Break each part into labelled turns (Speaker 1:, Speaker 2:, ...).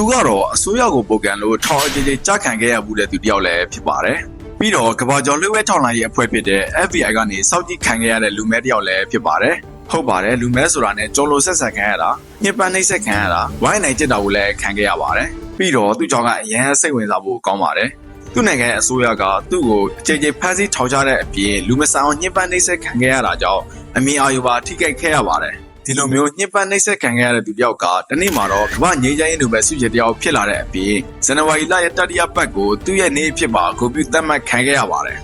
Speaker 1: သူကတော့အစိုးရကိုပုတ်ကန်လို့ထောင်အကြိမ်ကြိမ်ကြားခံခဲ့ရမှုတဲ့သူတယောက်လည်းဖြစ်ပါတယ်ပြီးတော့ကဘာကျော်လွှဲဝဲထောင်လိုင်းရဲ့အဖွဲ့ဖြစ်တဲ့ FBI ကနေစောက်ကြည့်ခံခဲ့ရတဲ့လူမဲတယောက်လည်းဖြစ်ပါတယ်ဟုတ်ပါတယ်လူမဲဆိုတာနဲ့ကြုံလို့ဆက်ဆက်ခံရတာညစ်ပန်းနှိမ့်ဆက်ခံရတာဝိုင်းနိုင်ကြစ်တာကိုလည်းခံခဲ့ရပါတယ်ပြီးတော့သူ့ကြောင့်ကအရန်စိတ်ဝင်စားဖို့ကောင်းပါတယ်သူ့နိုင်ငံရဲ့အစိုးရကသူ့ကိုအကြိမ်ကြိမ်ဖမ်းဆီးထောင်ချတဲ့အပြင်လူမဆန်အောင်ညှဉ်းပန်းနှိပ်စက်ခံခဲ့ရတာကြောင့်အမြင်အာရုံပါထိခိုက်ခဲ့ရပါတယ် ဒီလိုမျိုးညှဉ်းပန်းနှိပ်စက်ခံခဲ့ရတဲ့သူတယောက်ကတနေ့မှာတော့ကမ္ဘာငြိမ်းချမ်းရေးနိုဘယ်ဆုရှင်တယောက်ဖြစ်လာတဲ့အပြင်ဇန်နဝါရီလရဲ့တတိယပတ်ကိုသူ့ရဲ့နေ့အဖြစ်ပါဂုဏ်ပြုသတ်မှတ်ခံခဲ့ရပါတယ်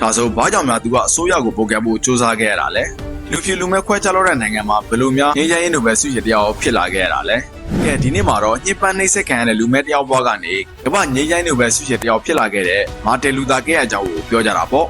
Speaker 1: ဒါဆိုဘာကြောင့်များသူကအစိုးရကိုပုံကံဖို့စူးစမ်းခဲ့ရတာလဲလူဖြူလူမဲခွဲခြားလို့တဲ့နိုင်ငံမှာဘယ်လိုများငြိမ်းချမ်းရေးနိုဘယ်ဆုရှင်တယောက်ဖြစ်လာခဲ့ရတာလဲကဲဒီနေ့မှာတော့ညစ်ပန်းနှိမ့်ဆက်ခံရတဲ့လူမဲတယောက်ဘွားကနေကမ္ဘာငြိမ်းချမ်းရေးနိုဘယ်ဆုရှင်တယောက်ဖြစ်လာခဲ့တဲ့မာတင်လူသာကဲအကြောင်းကိုပြောကြတာပေါ့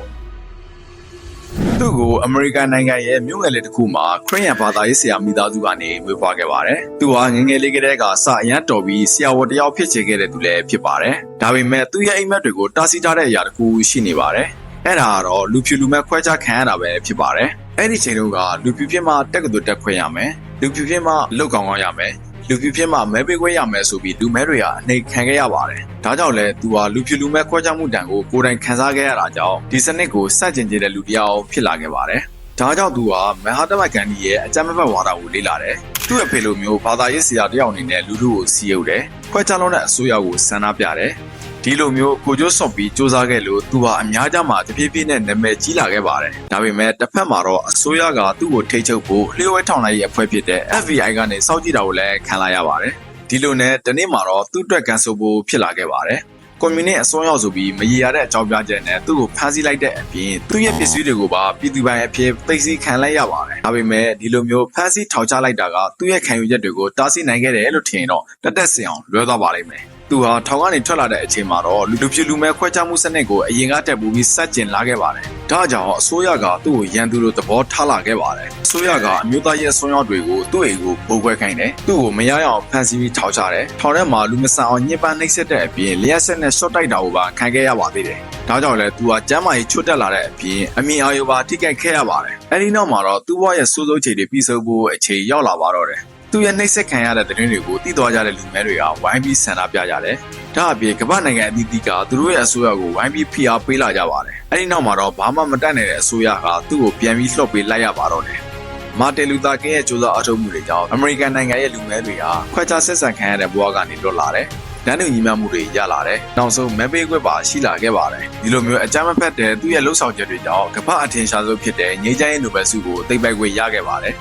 Speaker 1: သူ့ကိုအမေရိကန်နိုင်ငံရဲ့မြို့ငယ်လေးတစ်ခုမှာခရစ်ယာန်ဘာသာရေးဆရာမိသားစုကနေမွေးဖွားခဲ့ပါတယ်။သူဟာငယ်ငယ်လေးကတည်းကစအရန်တော်ပြီးဆရာဝန်တစ်ယောက်ဖြစ်ချင်ခဲ့တဲ့သူလည်းဖြစ်ပါတယ်။ဒါပေမဲ့သူ့ရဲ့အိမ်မက်တွေကိုတားဆီးထားတဲ့အရာတစ်ခုရှိနေပါတယ်။အဲ့ဒါကတော့လူဖြူလူမဲခွဲခြားခံရတာပဲဖြစ်ပါတယ်။အဲ့ဒီချိန်တုန်းကလူဖြူဖြစ်မှတက်ကတူတက်ခွဲရမယ်။လူဖြူဖြစ်မှလောက်ကောင်ကောင်းရမယ်။ လူဖြူဖြစ်မှမဲပေးခွဲရမယ်ဆိုပြီးလူမဲတွေကအနှိမ်ခံခဲ့ရပါတယ်။ဒါကြောင့်လဲသူဟာလူဖြူလူမဲခွဲခြားမှုတန်ကိုကိုယ်တိုင်ခံစားခဲ့ရတာကြောင့်ဒီစနစ်ကိုစတင်ကြတဲ့လူတစ်ယောက်ဖြစ်လာခဲ့ပါတယ်။ဒါကြောင့်သူဟာမဟာတမကန်ဒီရဲ့အကြမ်းမဖက်ဝါဒကိုလေ့လာတယ်။သူ့အဖေလိုမျိုးဘာသာရေးဆရာတစ်ယောက်အနေနဲ့လူလူကိုစီးရုပ်တယ်။ခွဲခြားလုံးတဲ့အစိုးရကိုဆန္ဒပြတယ်။ ဒီလိုမျိုးကိုကျိုးဆော့ပြီးစူးစမ်းခဲ့လို့သူဟာအများကြီးမှတဖြည်းဖြည်းနဲ့နာမည်ကြီးလာခဲ့ပါတယ်။ဒါပေမဲ့တစ်ဖက်မှာတော့အစိုးရကသူ့ကိုထိချုပ်ဖို့လျှို့ဝဲထောင်လိုက်ရဲ့အဖွဲ့ဖြစ်တဲ့ FBI ကနေစောင့်ကြည့်တာကိုလည်းခံလာရပါတယ်။ဒီလိုနဲ့တနေ့မှာတော့သူ့အတွက်ကန်ဆိုဖို့ဖြစ်လာခဲ့ပါတယ်။ကွန်မြူနစ်အစွန်းရောက်ဆိုပြီးမရေရတဲ့အကြောင်းပြချက်နဲ့သူ့ကိုဖမ်းဆီးလိုက်တဲ့အပြင်သူ့ရဲ့ပစ္စည်းတွေကိုပါပြည်သူပိုင်အဖြစ်သိသိခံလိုက်ရပါတယ်။ဒါပေမဲ့ဒီလိုမျိုးဖမ်းဆီးထောင်ချလိုက်တာကသူ့ရဲ့ခံယူချက်တွေကိုတားဆီးနိုင်ခဲ့တယ်လို့ထင်ရင်တော့တက်တက်စင်အောင်လွဲသွားပါလိမ့်မယ်။ သူဟာထောင်ကနေထွက်လာတဲ့အချိန်မှာတော့လူလူပြလူမဲခွဲခြားမှုစနစ်ကိုအရင်ကတက်ပူပြီးစက်ကျင်လာခဲ့ပါတယ်။ဒါကြောင့်အစိုးရကသူ့ကိုရန်သူလိုသဘောထားလာခဲ့ပါတယ်။အစိုးရကအမျိုးသားရဲ့ဆွမ်းရောက်တွေကိုသူ့အိမ်ကိုပုံခွဲခိုင်းတယ်။သူ့ကိုမရရအောင်ဖမ်းဆီးပြီးထောင်ချတယ်။ထောင်ထဲမှာလူမဆန်အောင်ညှဉ်းပန်းနှိပ်စက်တဲ့အပြင်လျှက်ဆက်နဲ့ရှော့တိုက်တာကိုပါခံခဲ့ရပါသေးတယ်။ဒါကြောင့်လဲသူဟာကျမ်းမာရေးချွတ်တက်လာတဲ့အပြင်အမြင်အာရုံပါထိခိုက်ခဲ့ရပါတယ်။အဲဒီနောက်မှာတော့သူ့ဘဝရဲ့စိုးစိုးချိန်တွေပြီးဆုံးဖို့အခြေရောက်လာပါတော့တယ်။ သူရဲ့နှိပ်စက်ခံရတဲ့သတင်းတွေကိုသိသွားကြတဲ့လူမဲတွေကဝိုင်းပြီးဆန္ဒပြကြတယ်။ဒါအပြင်ကမ္ဘာနိုင်ငံအသီးသီးကသူတို့ရဲ့အစိုးရကိုဝိုင်းပြီးဖိအားပေးလာကြပါတယ်။အဲဒီနောက်မှာတော့ဘာမှမတတ်နိုင်တဲ့အစိုးရကသူ့ကိုပြန်ပြီးလှုပ်ပေးလိုက်ရပါတော့တယ်။မာတင်လူသာကင်းရဲ့ကြိုးစားအထောက်မှုတွေကြောင့်အမေရိကန်နိုင်ငံရဲ့လူမဲတွေဟာခွဲခြားဆက်ဆံခံရတဲ့ဘဝကနေလွတ်လာတယ်။ တန်းတူညီမျှမှုတွေရလာတယ်။နောက်ဆုံးမဲပေးခွင့်ပါရှိလာခဲ့ပါတယ်။ဒီလိုမျိုးအကြမ်းမဖက်တဲ့သူ့ရဲ့လှုပ်ဆောင်ချက်တွေကြောင့်ကမ္ဘာအထင်ရှားဆုံးဖြစ်တဲ့ငြိမ်းချမ်းရေးနိုဘယ်ဆုကိုသိပ္ပံခွင့်ရခဲ့ပါတယ်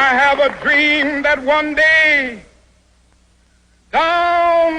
Speaker 2: I have a dream that one day down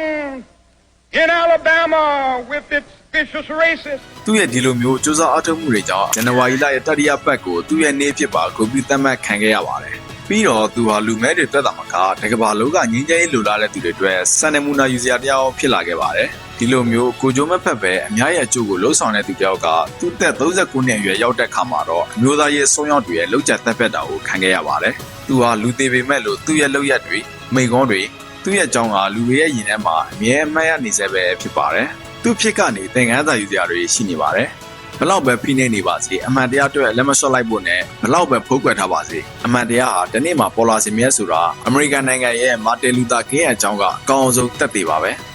Speaker 2: in Alabama with its vicious racists ။
Speaker 1: သူ့ရဲ့ဒီလိုမျိုးစူးစမ်းအထောက်မှုတွေကြောင့်ဇန်နဝါရီလရဲ့တတိယပတ်ကိုသူ့ရဲ့နေ့ဖြစ်ပါဂုဏ်ပြုသတ်မှတ်ခံခဲ့ရပါတယ်။ ပြီးတော့သူဟာလူမဲတွေတက်တာမကတကဘာလုံးကငင်းကျဲရေးလိုလားတဲ့သူတွေအတွက်စံနမူနာယူစရာတယောက်ဖြစ်လာခဲ့ပါတယ်။ဒီလိုမျိုးကိုကြိုးမဖက်ပဲအများရဲ့အကျိုးကိုလှုံ့ဆော်တဲ့သူတယောက်ကသူ့သက်39နှစ်အရွယ်ရောက်တဲ့ခါမှာတော့အမျိုးသားရဲ့ဆုံးရောက်တွေရဲ့လောက်ကျသက်ဖက်တာကိုခံခဲ့ရပါတယ်။သူဟာလူသေးပေမဲ့လို့သူ့ရဲ့လောက်ရက်တွေမိန်ကုန်းတွေသူ့ရဲ့အကြောင်းကလူတွေရဲ့ရင်ထဲမှာအမြဲအမှတ်ရနေစေပဲဖြစ်ပါတယ်။သူ့ဖြစ်ကနေသင်ခန်းစာယူစရာတွေရှိနေပါတယ်။ ဘလောက်ပဲဖိနှိပ်နေပါစေအမှန်တရားအတွက်လက်မလျှော့လိုက်ဖို့နဲ့ဘလောက်ပဲဖုံးကွယ်ထားပါစေအမှန်တရားဟာဒီနေ့မှာပေါ်လာစီမြဲဆိုတာအမေရိကန်နိုင်ငံရဲ့မာတင်လူသာကင်းရဲ့အကြောင်းကအကောင်းဆုံးသက်သေပါပဲ။